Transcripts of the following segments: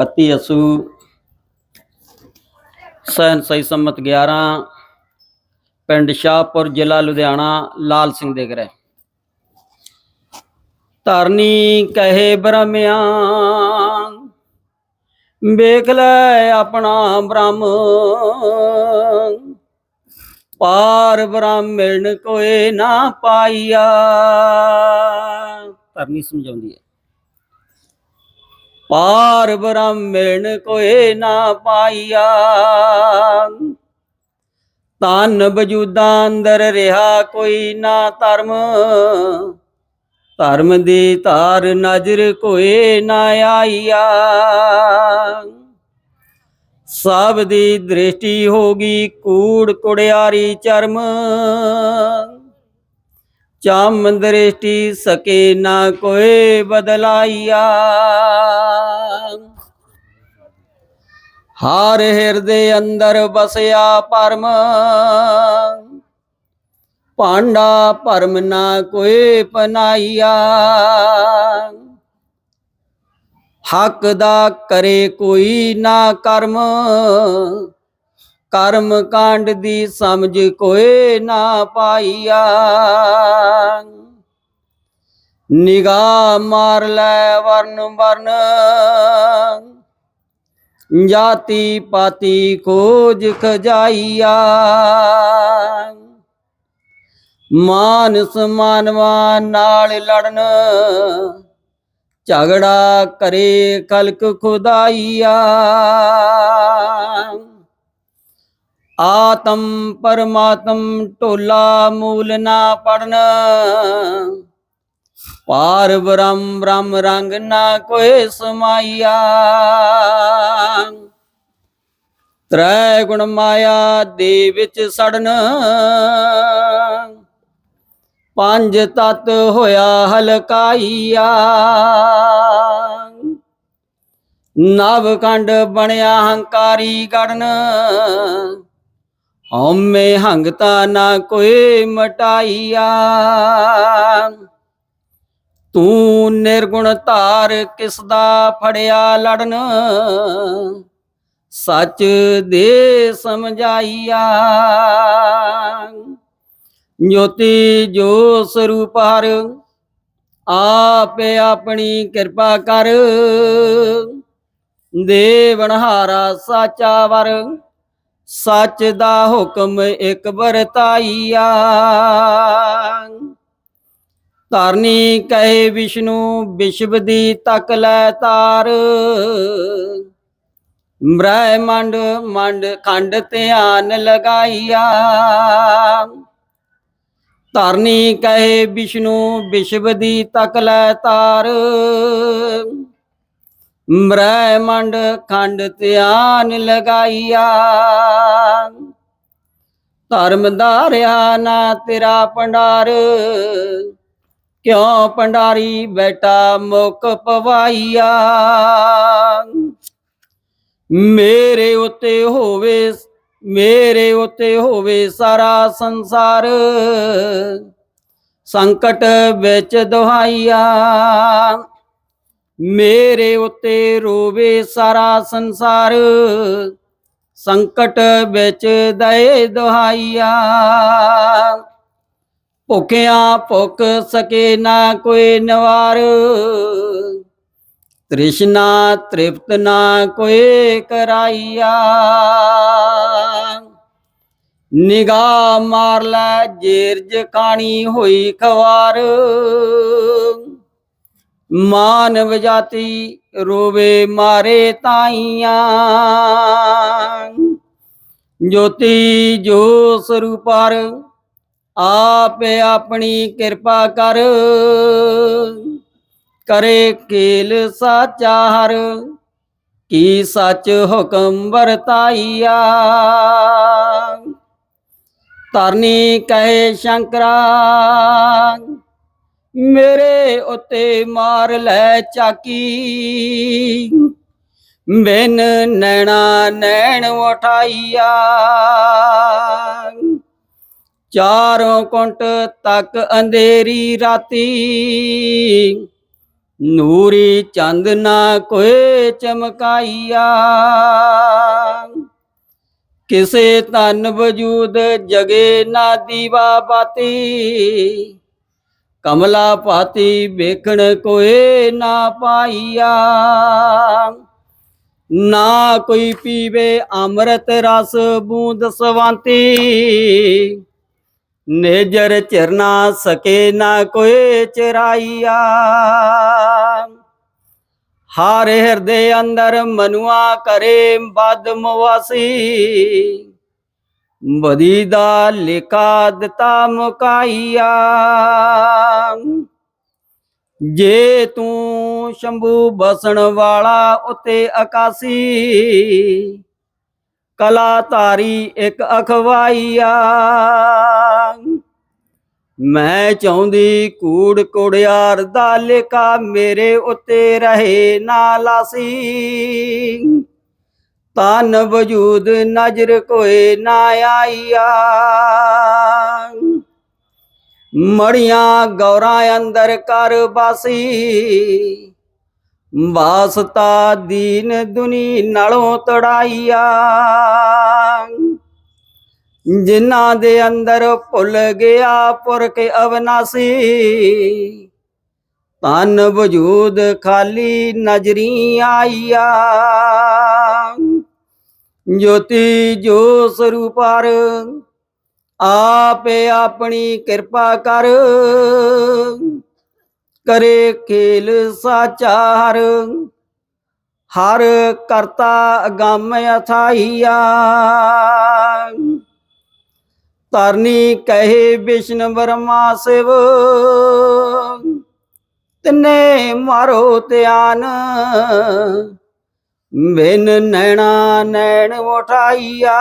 31 ਅਸੂ ਸਨ ਸਹੀ ਸੰਮਤ 11 ਪਿੰਡ ਸ਼ਾਹਪੁਰ, ਜ਼ਿਲ੍ਹਾ ਲੁਧਿਆਣਾ, ਲਾਲ ਸਿੰਘ ਦੇ ਗ੍ਰਹਿ ਧਰਨੀ ਕਹੇ ਬ੍ਰਹਮਿਆ ਵੇਖ ਲੈ ਆਪਣਾ ਬ੍ਰਹਮ। ਪਾਰ ਬ੍ਰਾਹਮਣ ਕੋਏ ਨਾ ਪਾਈਆ। ਧਰਨੀ ਸਮਝਾਉਂਦੀ ਹੈ। ਪਾਰ ਬ੍ਰਾਹਮਣ ਕੋਏ ਨਾ ਪਾਈਆ। ਤਨ ਵਜੂਦਾਂ ਅੰਦਰ ਰਿਹਾ ਕੋਈ ਨਾ ਧਰਮ। ਧਰਮ ਦੀ ਧਾਰ ਨਜ਼ਰ ਕੋਏ ਨਾ ਆਈਆ। ਸਭ ਦੀ ਦ੍ਰਿਸ਼ਟੀ ਹੋਗੀ ਕੂੜ ਕੁੜਿਆਰੀ ਚਰਮ। ਚਮ ਦ੍ਰਿਸ਼ਟੀ ਸਕੇ ਨਾ ਕੋਏ ਬਦਲਾਈਆ ਹਾਰ ਹਿਰਦੇ ਅੰਦਰ ਬਸਿਆ ਪਰਮ। ਪਾਂਡਾ ਭਰਮ ਨਾ ਕੋਏ ਪਨਾਈਆ ਹੱਕ ਦਾ ਕਰੇ ਕੋਈ ਨਾ ਕਰਮ। ਕਰਮ ਕਾਂਡ ਦੀ ਸਮਝ ਕੋਏ ਨਾ ਪਾਈਆ। ਨਿਗਾਹ ਮਾਰ ਲੈ ਵਰਨ ਵਰਨ। ਜਾਤੀ ਪਾਤੀ ਖੋਜ ਖਜਾਈਆ। ਮਾਨ ਮਾਨਵਾ ਨਾਲ ਲੜਨ। ਝਗੜਾ ਕਰੇ ਕਲਕ ਖੁਦਾਈਆ। ਆਤਮ ਪਰਮਾਤਮ ਢੋਲਾ ਮੂਲ ਨਾ ਪੜਨ ਪਾਰ ਬ੍ਰਹਮ ਬ੍ਰਹਮ ਰੰਗ ਨਾ ਕੋਈ ਸਮਾਈਆ ਤ੍ਰੈ ਗੁਣ ਮਾਇਆ ਦੇ ਵਿੱਚ ਸੜਨ। ਪੰਜ ਤਤ ਹੋਇਆ ਹਲਕਾਈਆ। ਨਵ ਕੰਡ ਬਣਿਆ ਹੰਕਾਰੀ ਗੜਨ। ਹਉਮੈ ਹੰਗਤਾ ਨਾ ਕੋਈ ਮਟਾਈਆ। ਤੂੰ ਨਿਰਗੁਣ ਧਾਰ ਕਿਸ ਦਾ ਫੜਿਆ ਲੜਨ? ਸੱਚ ਦੇ ਸਮਝਾਈਆ। ਜੋਤੀ ਜੋ ਸਰੂਪ ਹਰ, ਆਪੇ ਆਪਣੀ ਕਿਰਪਾ ਕਰ। ਦੇਵਨਹਾਰਾ ਸਾਚਾ ਵਰ ਸੱਚ ਦਾ ਹੁਕਮ ਇੱਕ ਵਰਤਾਈਆ। ਧਰਨੀ ਕਹੇ ਵਿਸ਼ਨੂੰ ਵਿਸ਼ਵ ਦੀ ਤਕ ਲੈ ਤਾਰ। ਮ੍ਰਹਿ ਮੰਡ ਮੰਡ ਖੰਡ ਧਿਆਨ ਲਗਾਈਆ। ਧਰਨੀ ਕਹੇ ਵਿਸ਼ਨੂੰ ਵਿਸ਼ਵ ਦੀ ਤਕ ਲੈ ਤਾਰ। ਮਰੈ ਮੰਡ ਖੰਡ ਧਿਆਨ ਲਗਾਈਆ। ਧਰਮ ਧਾਰਿਆ ਨਾ ਤੇਰਾ ਭੰਡਾਰ, ਕਿਉ ਭੰਡਾਰੀ ਬੈਠਾ ਮੁਖ ਪਵਾਈਆ। ਮੇਰੇ ਉਤੇ ਹੋਵੇ, ਮੇਰੇ ਉਤੇ ਹੋਵੇ ਸਾਰਾ ਸੰਸਾਰ, ਸੰਕਟ ਵਿੱਚ ਦੁਹਾਈਆ। ਮੇਰੇ ਉਤੇ ਰੋਵੇ ਸਾਰਾ ਸੰਸਾਰ, ਸੰਕਟ ਵਿੱਚ ਦਏ ਦੁਹਾਈਆ। ਭੁਖਿਆ ਭੁਖ ਸਕੇ ਨਾ ਕੋਈ ਨਵਾਰ, ਤ੍ਰਿਸ਼ਨਾ ਤ੍ਰਿਪਤ ਨਾ ਕੋਈ ਕਰਾਈਆ। ਨਿਗਾਹ ਮਾਰ ਲੈ ਜੇਰਜ ਕਾਣੀ ਹੋਈ ਖਵਾਰ ਮਾਨਵ ਜਾਤੀ ਰੋਵੇ ਮਾਰੇ ਤਾਈਆਂ। ਜੋਤੀ ਜੋ ਸਰੂਪਰ ਆਪੇ ਆਪਣੀ ਕਿਰਪਾ ਕਰ। ਕਰੇ ਕੇਲ ਸਾਚਾ ਹਰ, ਕੀ ਸੱਚ ਹੁਕਮ ਵਰਤਾਈਆ। ਧਰਨੀ ਕਹੇ ਸ਼ੰਕਰਾ ਮੇਰੇ ਉਤੇ ਮਾਰ ਲੈ ਚਾਕੀ। ਬਿਨ ਨੈਣਾ ਨੈਣ ਉਠਾਈਆ। ਚਾਰੋਂ ਕੁੰਟ ਤੱਕ ਅੰਧੇਰੀ ਰਾਤੀ। ਨੂਰੀ ਚੰਦ ਨਾ ਕੋਏ ਚਮਕਾਈਆ। ਕਿਸੇ ਤਨ ਵਜੂਦ ਜਗੇ ਨਾ ਦੀਵਾ ਬਾਤੀ। ਕਮਲਾ ਪਾਤੀ ਵੇਖਣ ਕੋਏ ਨਾ ਪਾਈਆ। ਨਾ ਕੋਈ ਪੀਵੇ ਅੰਮ੍ਰਿਤ ਰਸ ਬੂੰਦ ਸਵਾਂਤੀ। ਨੇਜਰ ਚਰਨਾ ਸਕੇ ਨਾ ਕੋਈ ਚਰਾਈਆ। ਹਰ ਹਿਰਦੇ ਅੰਦਰ ਮਨੁਆ ਕਰੇ ਬਦ ਮਵਾਸੀ। ਬਦੀ ਦਾ ਲਿਖਾ ਦਿੱਤਾ ਮੁਕਾਈਆ। ਜੇ ਤੂੰ ਸ਼ੰਭੂ ਬਸਣ ਵਾਲਾ ਉਤੇ ਆਕਾਸੀ ਕਲਾ ਧਾਰੀ ਇੱਕ ਅਖਵਾਈਆ। ਮੈਂ ਚਾਹੁੰਦੀ ਕੂੜ ਕੁੜਿਆਰ ਦਾ ਲੇਖਾ ਮੇਰੇ ਉੱਤੇ ਰਹੇ ਨਾ ਲਾਸੀ। ਤਨ ਵਜੂਦ ਨਜ਼ਰ ਕੋਏ ਨਾ ਆਈਆ। ਮੜੀਆਂ ਗੌਰਾਂ ਅੰਦਰ ਕਰ ਬਸੀ ਵਾਸਤਾ ਦੀਨ ਦੁਨੀ ਨਾਲੋਂ ਤੜਾਈਆ। ਜਿਨ੍ਹਾਂ ਦੇ ਅੰਦਰ ਭੁੱਲ ਗਿਆ ਪੁਰਖ ਅਵਨਾਸੀ ਤਨ ਵਜੂਦ ਖਾਲੀ ਨਜ਼ਰੀ ਆਈਆ। ਜੋਤੀ ਜੋ ਸਰੂਪਰ ਆਪੇ ਆਪਣੀ ਕਿਰਪਾ ਕਰ। ਕਰੇ ਖੇਲ ਸਾਚਾਰ, ਹਰ ਕਰਤਾ ਅਗੰਮ ਅਥਾਈਆ ਤਰਨੀ ਕਹੇ ਵਿਸ਼ਨ ਵਰਮਾ ਸਿਵ, ਤਿੰਨੇ ਮਾਰੋ ਧਿਆਨ। ਬਿਨ ਨੈਣਾ ਨੈਣ ਉਠਾਈਆ।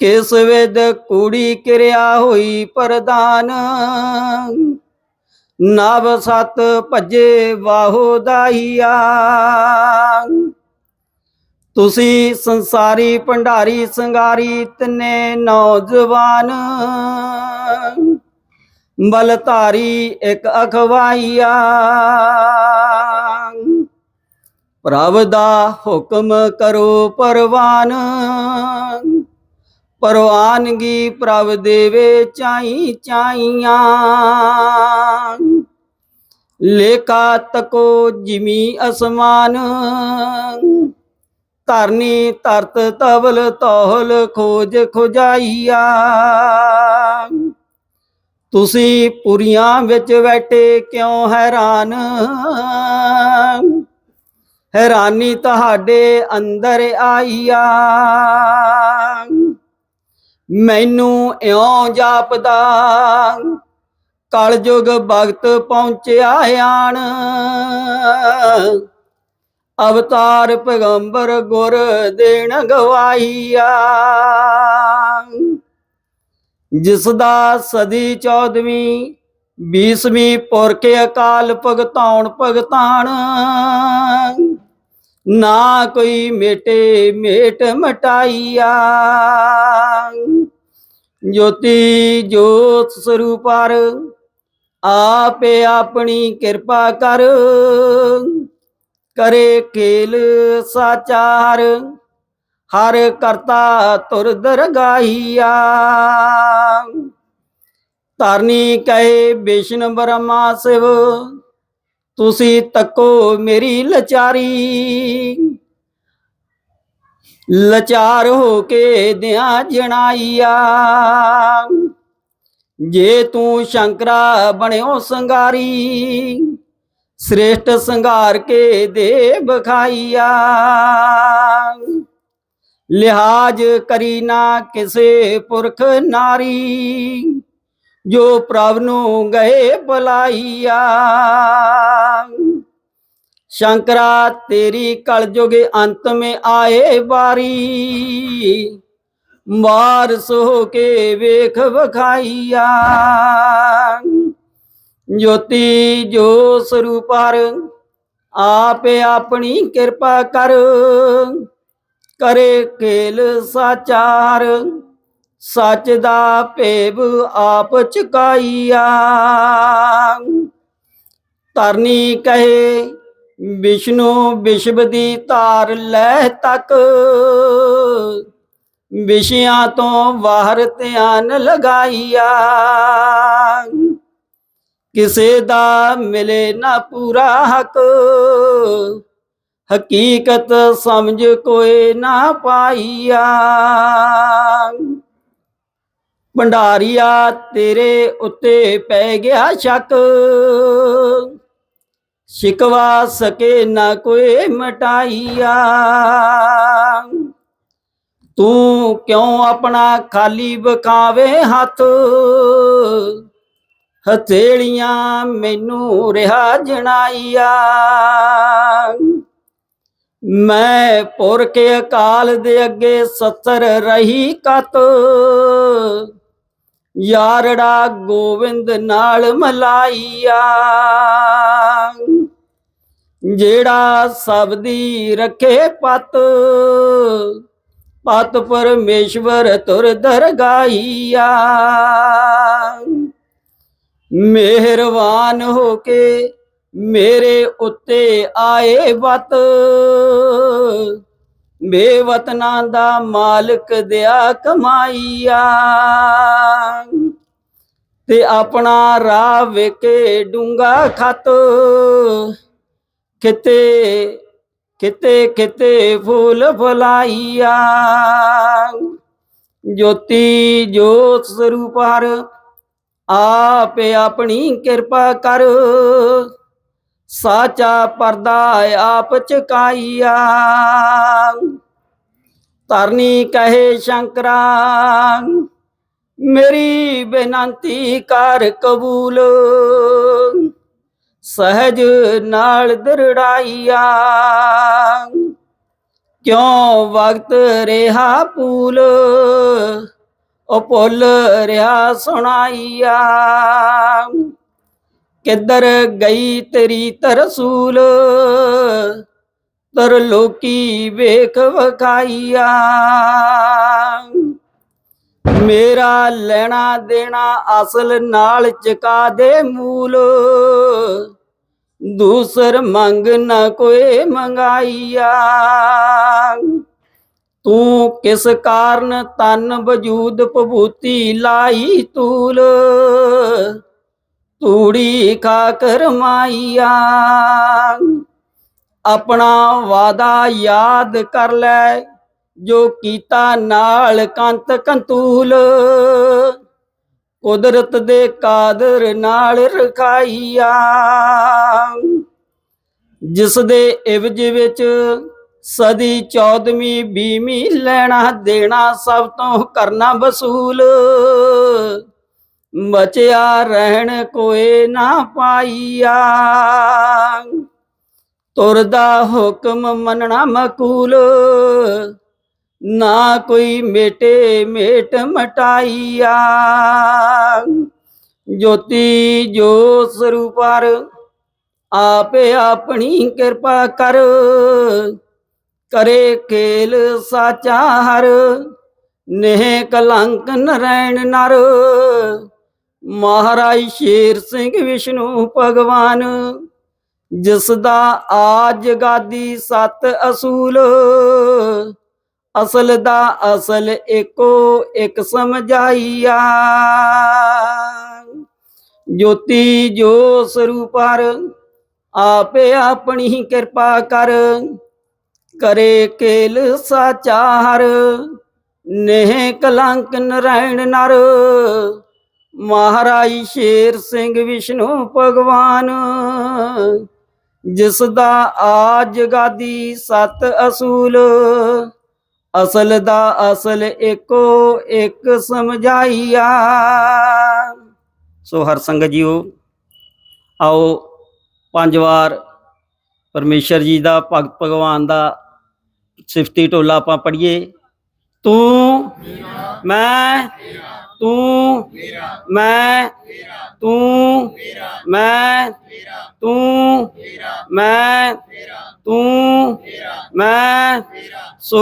ਕਿਸ ਵਿਦ ਕੁੜੀ ਕਿਰਿਆ ਹੋਈ ਪ੍ਰਦਾਨ ਨਵ ਸਤ ਭਜੇ ਵਾਹੋ ਦਾਈਆ ਤੁਸੀਂ ਸੰਸਾਰੀ ਭੰਡਾਰੀ ਸੰਗਾਰੀ ਤਨੇ ਨੌਜਵਾਨ। ਬਲਧਾਰੀ ਇੱਕ ਅਖਵਾਈਆ। ਪ੍ਰਭ ਦਾ ਹੁਕਮ ਕਰੋ ਪਰਵਾਨ। ਪਰਵਾਨਗੀ ਪ੍ਰਭ ਦੇਵੇ ਚਾਈ ਚਾਈਆਂ। ਲੇਖਾ ਤਕੋ ਜਿਮੀ ਅਸਮਾਨ। ਧਰਨੀ ਧਰਤ ਤਵਲ ਤੋਹਲ ਖੋਜ ਖੁਜਾਈਆ। ਤੁਸੀਂ ਪੁਰੀਆਂ ਵਿੱਚ ਬੈਠੇ ਕਿਉਂ ਹੈਰਾਨ? ਹੈਰਾਨੀ ਤੁਹਾਡੇ ਅੰਦਰ ਆਈਆ। ਮੈਨੂੰ ਇਉਂ ਜਾਪਦਾ, ਕਲਯੁਗ ਭਗਤ ਪਹੁੰਚਿਆ ਆਣ ਅਵਤਾਰ ਪੈਗੰਬਰ ਗੁਰ ਦੇਣ ਗਵਾਈਆ ਜਿਸ ਦਾ ਸਦੀ ਚੌਦਵੀਂ 20ਵੀਂ ਪੁਰਖ ਅਕਾਲ ਭਗਤਾਉਣ ਭਗਤਾਨ ਨਾ ਕੋਈ ਮੇਟੇ ਮੇਟ ਮਟਾਈਆ। ਜੋਤੀ ਜੋਤ ਸਰੂਪਾਰ ਆਪੇ ਆਪਣੀ ਕਿਰਪਾ ਕਰ। ਕਰੇ ਖੇਲ ਸਾਚਾਰ, ਹਰ ਕਰਤਾ ਤੁਰ ਦਰਗਾਹੀਆ। ਧਰਨੀ ਕਹੇ ਵਿਸ਼ਨ ਬ੍ਰਹਮਾ ਸਿਵ ਤੁਸੀਂ ਤੱਕੋ ਮੇਰੀ ਲਚਾਰੀ। ਲਚਾਰ ਹੋ ਕੇ ਦਿਆਂ ਜਣਾਈਆ। ਜੇ ਤੂੰ ਸ਼ੰਕਰਾ ਬਣਿਓ ਸੰਗਾਰੀ, ਸ੍ਰੇਸ਼ਟ ਸੰਗਾਰ ਕੇ ਦੇ ਬਖਾਈਆ। ਲਿਹਾਜ ਕਰੀ ਨਾ ਕਿਸੇ ਪੁਰਖ ਨਾਰੀ। ਜੋ ਪ੍ਰਭ ਨੂੰ ਗਏ ਬੁਲਾਈਆ। ਸ਼ੰਕਰਾ, ਤੇਰੀ ਕਲਯੁਗ ਅੰਤ ਮੇ ਆਏ ਵਾਰੀ। ਵਾਰਸ ਸੋ ਕੇ ਵੇਖ ਵਖਾਈਆ। ਜੋਤੀ ਜੋ ਸਰੂਪਰ ਆਪੇ ਆਪਣੀ ਕਿਰਪਾ ਕਰ। ਕਰੇ ਖੇਲ ਸਾਚਾਰ। ਸੱਚ ਦਾ ਭੇਬ ਆਪ ਚੁਕਾਈਆ। ਧਰਨੀ ਕਹੇ, ਵਿਸ਼ਨੂੰ ਵਿਸ਼ਵ ਦੀ ਧਾਰ ਲੈ ਤੱਕ। ਵਿਸ਼ਿਆਂ ਤੋਂ ਬਾਹਰ ਧਿਆਨ ਲਗਾਈਆ। ਕਿਸੇ ਦਾ ਮਿਲੇ ਨਾ ਪੂਰਾ ਹੱਕ। ਹਕੀਕਤ ਸਮਝ ਕੋਈ ਨਾ ਪਾਈਆ। ਭੰਡਾਰੀਆ ਤੇਰੇ ਉੱਤੇ ਪੈ ਗਿਆ ਸ਼ੱਕ। ਸ਼ਿਕਵਾ ਸਕੇ ਨਾ ਕੋਈ ਮਟਾਈਆ। ਤੂੰ ਕਿਉਂ ਆਪਣਾ ਖਾਲੀ ਬਖਾਵੇ ਹੱਥ? ਹਥੇਲੀਆਂ ਮੈਨੂੰ ਰਿਹਾ ਜਣਾਈਆ। ਮੈਂ ਪੁਰ ਕੇ ਅਕਾਲ ਦੇ ਅੱਗੇ ਸੱਤਰ ਰਹੀ ਕਤ। ਯਾਰੜਾ ਗੋਵਿੰਦ ਨਾਲ ਮਲਾਈਆ। ਜਿਹੜਾ ਸਭ ਦੀ ਰੱਖੇ ਪਤ ਪਤ ਪਰਮੇਸ਼ਵਰ ਤੁਰ ਦਰਗਾਈਆ ਮਿਹਰਬਾਨ ਹੋ ਕੇ ਮੇਰੇ ਉੱਤੇ ਆਏ ਵਤ ਬੇਵਤਨਾਂ ਦਾ ਮਾਲਕ ਦਿਆ ਕਮਾਈਆ। ਤੇ ਆਪਣਾ ਰਾਹ ਵੇਕੇ ਡੂੰਗਾ ਖਤ। ਕਿਤੇ ਕਿਤੇ ਕਿਤੇ ਫੁੱਲ ਫਲਾਈਆ। ਜੋਤੀ, ਜੋਤ ਸਰੂਪ ਹਰ, ਆਪ ਆਪਣੀ ਕਿਰਪਾ ਕਰ। ਸਾਚਾ ਪਰਦਾ ਆਪ ਚਕਾਈਆ। ਤਰਨੀ ਕਹੇ ਸ਼ੰਕਰਾ, ਮੇਰੀ ਬੇਨੰਤੀ ਕਰ ਕਬੂਲ। ਸਹਿਜ ਨਾਲ ਦਰੜਾਈਆ। ਕਿਉਂ ਵਕਤ ਰਿਹਾ ਪੂਲ ਉਹ ਭੁੱਲ ਰਿਹਾ ਸੁਣਾਈਆ। ਕਿੱਧਰ ਗਈ ਤੇਰੀ ਤਰਸੂਲ? ਤਰ ਲੋਕੀ ਵੇਖ ਵਖਾਈਆ। ਮੇਰਾ ਲੈਣਾ ਦੇਣਾ ਅਸਲ ਨਾਲ ਚਕਾ ਦੇ ਮੂਲ। ਦੂਸਰ ਮੰਗ ਨਾ ਕੋਈ ਮੰਗਾਈਆ। ਤੂੰ ਕਿਸ ਕਾਰਨ ਤਨ ਵਜੂਦ ਭਭੂਤੀ ਲਾਈ ਤੂਲ? ਤੂੜੀ ਖਾ ਕਰ ਮਾਈਆ। ਆਪਣਾ ਵਾਦਾ ਯਾਦ ਕਰ ਲੈ, ਜੋ ਕੀਤਾ ਨਾਲ ਕੰਤ ਕੰਤੂਲ। ਕੁਦਰਤ ਦੇ ਕਾਦਰ ਨਾਲ ਰਖਾਈਆ। ਜਿਸ ਦੇ ਇਵਜ ਵਿੱਚ ਸਦੀ 14ਵੀਂ 20ਵੀਂ ਲੈਣਾ ਦੇਣਾ ਸਭ ਤੋਂ ਕਰਨਾ ਵਸੂਲ। ਬਚਿਆ ਰਹਿਣ ਕੋਏ ਨਾ ਪਾਈਆ। ਤੁਰਦਾ ਹੁਕਮ ਮੰਨਣਾ ਮਕੂਲ, ਨਾ ਕੋਈ ਮੇਟੇ ਮੇਟ ਮਟਾਈਆ। ਜੋਤੀ ਜੋ ਸਰੂਪਰ, ਆਪੇ ਆਪਣੀ ਕਿਰਪਾ ਕਰ। ਕਰੇ ਖੇਲ ਸਾਚਾ ਹਰ ਨੇਹ ਕਲੰਕ ਨਰੈਣ ਨਰ। ਮਹਾਰਾਜ ਸ਼ੇਰ ਸਿੰਘ ਵਿਸ਼ਨੂੰ ਭਗਵਾਨ, ਜਿਸ ਦਾ ਆਜ ਗਾਦੀ ਸਤ ਅਸੂਲ। ਅਸਲ ਦਾ ਅਸਲ ਏਕੋ ਇੱਕ ਸਮਝਾਈਆ। ਜੋਤੀ ਜੋ ਸਰੂਪਰ ਆਪੇ ਆਪਣੀ ਕਿਰਪਾ ਕਰ। ਕਰੇ ਕੇਲ ਸਾਚਾਰ ਹਰ ਕਲੰਕ ਨਰਾਇਣ ਨਰ। ਮਹਾਰਾਜ ਸ਼ੇਰ ਸਿੰਘ ਵਿਸ਼ਨੂੰ ਭਗਵਾਨ, ਜਿਸ ਦਾ ਆਜ ਗਾਦੀ ਸਤ ਅਸੂਲ, ਅਸਲ ਦਾ ਅਸਲ ਏਕੋ ਇੱਕ ਸਮਝਾਈਆ। ਸੋ ਹਰ ਸੰਗਤ ਜੀਓ, ਆਓ ਪੰਜ ਵਾਰ ਪਰਮੇਸ਼ਰ ਜੀ ਦਾ, ਭਗਤ ਭਗਵਾਨ ਦਾ ਸਿਫਤੀ ਟੋਲਾ ਆਪਾਂ ਪੜ੍ਹੀਏ। ਤੂੰ, ਮੈਂ ਤੂੰ, ਮੈਂ ਤੂੰ ਮੈਂ ਤੂੰ ਮੈਂ ਤੂੰ, ਮੈਂ ਸੋ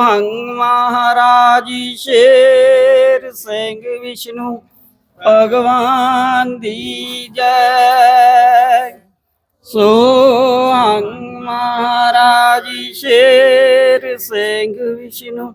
ਹੰਗ ਮਹਾਰਾਜ ਸ਼ੇਰ ਸਿੰਘ ਵਿਸ਼ਨੂੰ ਭਗਵਾਨ ਦੀ ਜੈ। ਸੋ ਹੰਗ ਮਹਾਰਾਜ ਸ਼ੇਰ ਸਿੰਘ ਵਿਸ਼ਨੂੰ